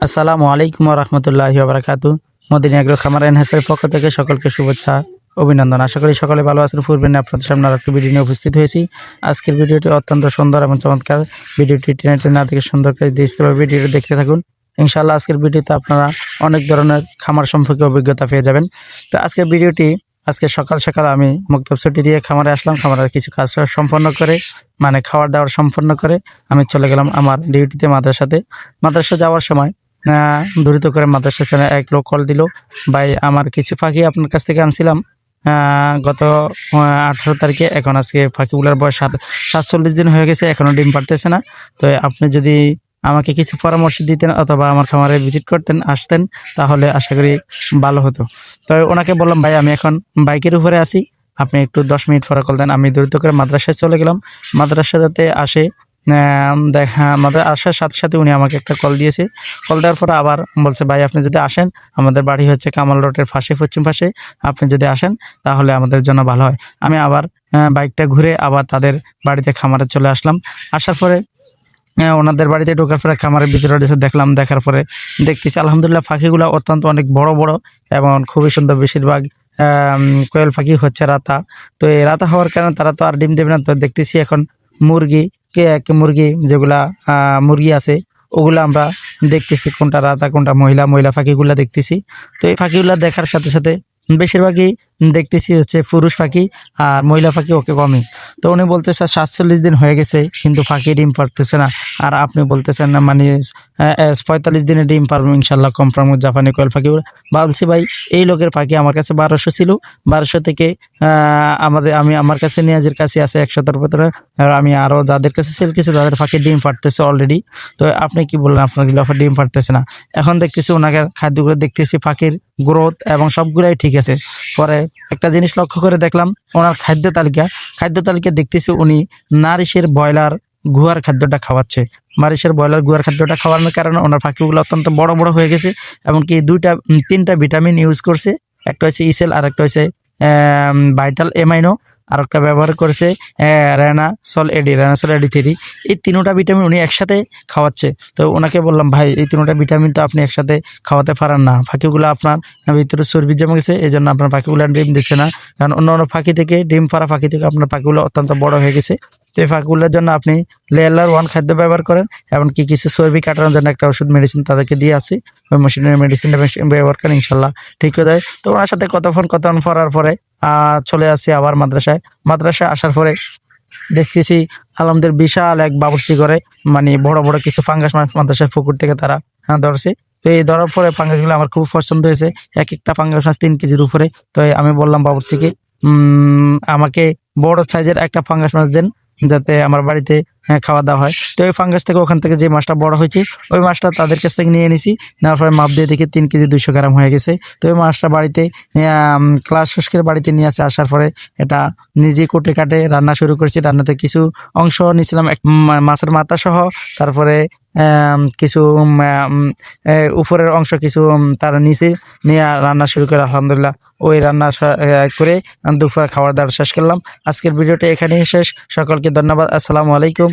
আসসালামু আলাইকুম রহমতুল্লাহি বারাকাতু। মদিনী আগ্রহ খামার এনহাসের পক্ষ থেকে সকলকে শুভেচ্ছা, অভিনন্দন। আশা করি সকলে ভালো আছেন। পূর্বে আপনাদের সামনে আরেকটি ভিডিও নিয়ে উপস্থিত হয়েছি। আজকের ভিডিওটি অত্যন্ত সুন্দর এবং চমৎকার। ভিডিওটি টেনে টেনে না দেখে সুন্দর করে হবে ভিডিওটি দেখতে থাকুন। ইনশাআল্লাহ আজকের ভিডিওতে আপনারা অনেক ধরনের খামার সম্পর্কে অভিজ্ঞতা পেয়ে যাবেন। তো আজকের ভিডিওটি, আজকে সকাল সকাল আমি মুক্তব ছুটি দিয়ে খামারে আসলাম। খামারের কিছু কাজ সম্পন্ন করে মানে খাবার দাবার সম্পন্ন করে আমি চলে গেলাম আমার ডিউটিতে মাদ্রাসাতে। মাদ্রাসা যাওয়ার সময় দ্রুত করে মাদ্রাসা চ্যানেল এক লোক কল দিল ভাই আমার কিছু পাখি আপনার কাছ থেকে আনছিলাম। গত আঠারো তারিখে এখন আজকে পাখিগুলোর বয়স সাত সাতচল্লিশ দিন হয়ে গেছে এখনও ডিম পারতেছে না। তো আপনি যদি আমাকে কিছু পরামর্শ দিতেন অথবা আমার খামারে ভিজিট করতেন আসতেন তাহলে আশা করি ভালো হতো। তো ওনাকে বললাম ভাই আমি এখন বাইকের উপরে আছি। আপনি একটু দশ মিনিট পরে কল দেন। আমি দ্রুত করে মাদ্রাসায় চলে গেলাম। মাদ্রাসাতে আসে আম, দেখা, আমাদের আসার সাথে সাথে উনি আমাকে একটা কল দিয়েছে। কল দেওয়ার পরে আবার বলছে, ভাই, আপনি যদি আসেন, আমাদের বাড়ি হচ্ছে কামাল রোডের পাশে, পশ্চিম পাশে। আপনি যদি আসেন, তাহলে আমাদের জন্য ভালো হয়। আমি আবার বাইকটা ঘুরে আবার তাদের বাড়িতে খামারে চলে আসলাম। আসার পরে ওনাদের বাড়িতে ঢোকার পরে খামারের ভিতরে দেখলাম, দেখার পরে দেখতেছি, আলহামদুলিল্লাহ, পাখিগুলো অত্যন্ত অনেক বড় বড় এবং খুবই সুন্দর বেশিরভাগ কোয়েল পাখি হচ্ছে রাতা। তো এই রাতা হওয়ার কারণে তারা তো আর ডিম দেবে না, তো দেখতেছি এখন মুরগি মুরগি, যেগুলা মুরগি আছে, ওগুলা আমরা দেখতেছি, কোনটা রাতা কোনটা মহিলা মহিলা ফাঁকিগুলা দেখতেছি। তো এই ফাঁকিগুলা দেখার সাথে সাথে বেশিরভাগই দেখতেছি হচ্ছে পুরুষ পাখি আর মহিলা পাখি ওকে কমই। তো উনি বলতেছে, সাতচল্লিশ দিন হয়ে গেছে, কিন্তু পাখি ডিম পারতেছে না। আর আপনি বলতেছেন না মানে পঁয়তাল্লিশ দিনে ডিম পারব, ইনশাল্লাহ কনফার্ম জাপানি কোয়েল পাখি বলছি, ভাই, এই লোকের পাখি আমার কাছে বারোশো ছিল, বারোশো থেকে আমাদের, আমি আমার কাছে নিয়াজের কাছে আছে একশোটার ভেতরে আর আমি আরও যাদের কাছে সেল কিছু, তাদের পাখি ডিম পারতেছে অলরেডি তো আপনি কি বললেন, আপনার গিলাফার ডিম পারতেছে না? এখন দেখতেছি ওনাকে খাদ্যগুলো দেখতেছি পাখির গ্রোথ এবং সবগুলাই ঠিক আছে। পরে একটা জিনিস লক্ষ্য করে দেখলাম, ওনার খাদ্য তালিকা। খাদ্য তালিকা দেখতেছি উনি নারিশের ব্রয়লার গুহার খাদ্যটা খাওয়াচ্ছে। মারিশের ব্রয়লার গুয়ার খাদ্যটা খাওয়ানোর কারণে ওনার পাখিগুলো অত্যন্ত বড় বড় হয়ে গেছে এবং কি দুইটা তিনটা ভিটামিন ইউজ করছে। একটা হচ্ছে ইসেল আর একটা হচ্ছে ভাইটাল এমাইনো আর একটা ব্যবহার করেছে রেনা সল এডি রেনা সল এডি থ্রি এই তিনোটা ভিটামিন উনি একসাথে খাওয়াচ্ছে। তো ওনাকে বললাম, ভাই, এই তিনোটা ভিটামিন তো আপনি একসাথে খাওয়াতে পারেন না। পাখিগুলো আপনার ভিতরে চর্বি জমে গেছে এই জন্য আপনার পাখিগুলো ডিম দিচ্ছে না। কারণ অন্য অন্য পাখি থেকে, ডিম পাড়া পাখি থেকে আপনার পাখিগুলো অত্যন্ত বড় হয়ে গেছে। তো এই পাখিগুলোর জন্য আপনি লেয়ার ওয়ান খাদ্য ব্যবহার করেন, এবং এমনকি কিছু চর্বি কাটানোর জন্য একটা ওষুধ মেডিসিন তাদেরকে দিয়ে আসি। ওই মেশিনের মেডিসিনটা ব্যবহার করেন, ইনশাল্লাহ। ঠিক হয়ে যায়। তো ওনার সাথে কতক্ষণ কতক্ষণ পড়ার পরে চলে আসি আবার মাদ্রাসায়। মাদ্রাসায় আসার পরে দেখতেছি আলমদের বিশাল এক বাবুর্চি করে মানে বড় বড় কিছু ফাঙ্গাস মাছ মাদ্রাসায় পুকুর থেকে তারা হ্যাঁ, ধরছে। তো এই ধরার পরে ফাঙ্গাসগুলো আমার খুব পছন্দ হয়েছে। এক একটা ফাঙ্গাস মাছ তিন কেজির উপরে। তো আমি বললাম বাবুর্চিকে আমাকে বড় সাইজের একটা ফাঙ্গাস মাছ দেন যাতে আমার বাড়িতে খাওয়া দাওয়া হয়। তো ওই ফাঙ্গাস থেকে ওখান থেকে যে মাছটা বড় হয়েছে, ওই মাছটা তাদের কাছ থেকে নিয়ে নিছি নেওয়ার পরে মাপ দিয়ে দেখি তিন কেজি দুইশো গ্রাম হয়ে গেছে। তো ওই মাছটা বাড়িতে ক্লাস শেষ করে বাড়িতে নিয়ে আসে। আসার পরে এটা নিজে কুটে কাটে, রান্না শুরু করেছি। রান্নাতে কিছু অংশ নিয়েছিলাম, এক- মাছের মাথা সহ। তারপরে কিছু উপরের অংশ কিছু তার নিচে নিয়ে রান্না শুরু করে, আলহামদুলিল্লাহ। ওই রান্না করে দুপুরে খাবার দাবার শেষ করলাম। আজকের ভিডিওটা এখানেই শেষ। সকলকে ধন্যবাদ। আসসালামু আলাইকুম।